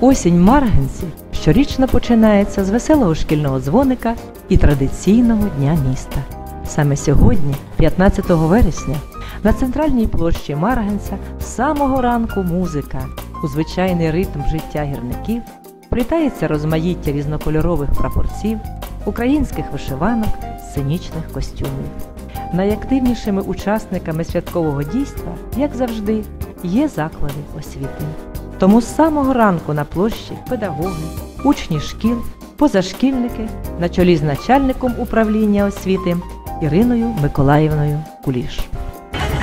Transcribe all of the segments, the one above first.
Осінь Маргенці щорічно починається з веселого шкільного дзвоника і традиційного дня міста. Саме сьогодні, 15 вересня, на центральній площі Маргенця з самого ранку музика у звичайний ритм життя гірників плітається розмаїття різнокольорових прапорців, українських вишиванок, сценічних костюмів. Найактивнішими учасниками святкового дійства, як завжди, є заклади освіти. Тому з самого ранку на площі педагоги, учні шкіл, позашкільники на чолі з начальником управління освіти Іриною Миколаївною Куліш.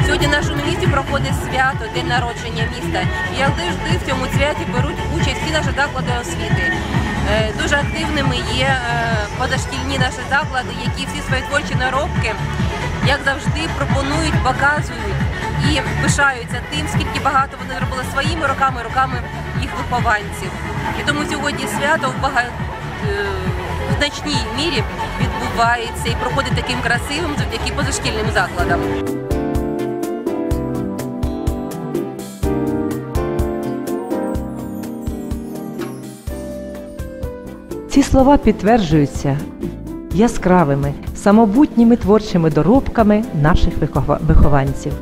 Сьогодні в нашому місті проходить свято, день народження міста. І як завжди в цьому святі беруть участь всі наші заклади освіти. Е, Дуже активними є е, позашкільні наші заклади, які всі свої творчі наробки, як завжди, пропонують, показують і пишаються тим, скільки багато вони зробили своїми руками, руками їх вихованців. І тому сьогодні свято в багато в значній мірі відбувається і проходить таким красивим завдяки позашкільним закладам. Ці слова підтверджуються яскравими, самобутніми творчими доробками наших вихованців.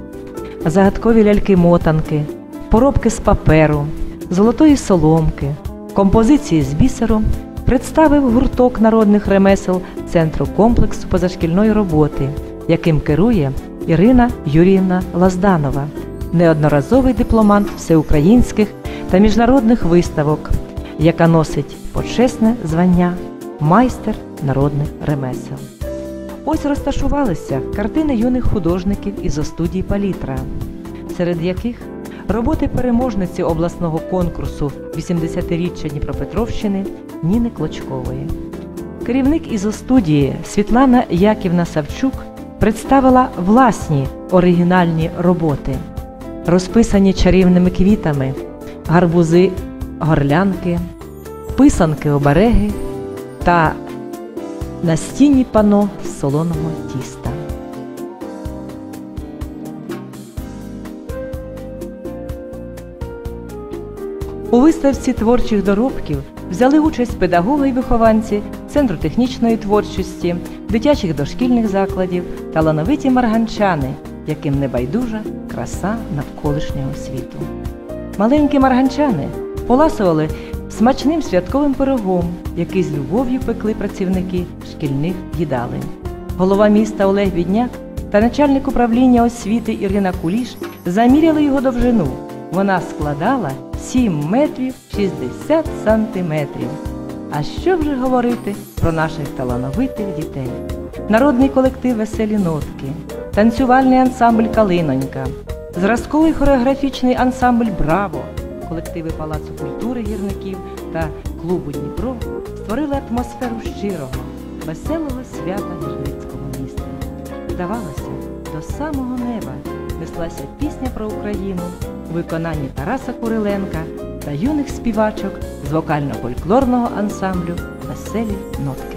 Загадкові ляльки-мотанки, поробки з паперу, золотої соломки, композиції з бісеру представив гурток народних ремесел Центру комплексу позашкільної роботи, яким керує Ірина Юріївна Лазданова, неодноразовий дипломант всеукраїнських та міжнародних виставок, яка носить почесне звання майстер народних ремесел. Ось розташувалися картини юних художників із студії Палітра, серед яких роботи переможниці обласного конкурсу 80-річчя Дніпропетровщини Ніни Клочкової. Керівник ізостудії Світлана Яківна Савчук представила власні оригінальні роботи, розписані чарівними квітами, гарбузи, горлянки, писанки обереги та настінні пано з солоного тіста. У виставці творчих доробків взяли участь педагоги і вихованці Центру технічної творчості, дитячих дошкільних закладів, талановиті марганчани, яким не байдужа краса навколишнього світу. Маленькі марганчани поласували смачним святковим пирогом, який з любов'ю пекли працівники шкільних їдалень. Голова міста Олег Бідняк та начальник управління освіти Ірина Куліш заміряли його довжину. Вона складала 7 метрів 60 сантиметрів. А що вже говорити про наших талановитих дітей? Народний колектив Веселі нотки, танцювальний ансамбль Калинонька, зразковий хореографічний ансамбль Браво, колективи Палацу культури гірників та клубу Дніпро створили атмосферу щирого, веселого свята гірницького міста. Здавалося, до самого неба неслася пісня про Україну у виконанні Тараса Куриленка та юних співачок з вокально-фольклорного ансамблю Веселі нотки.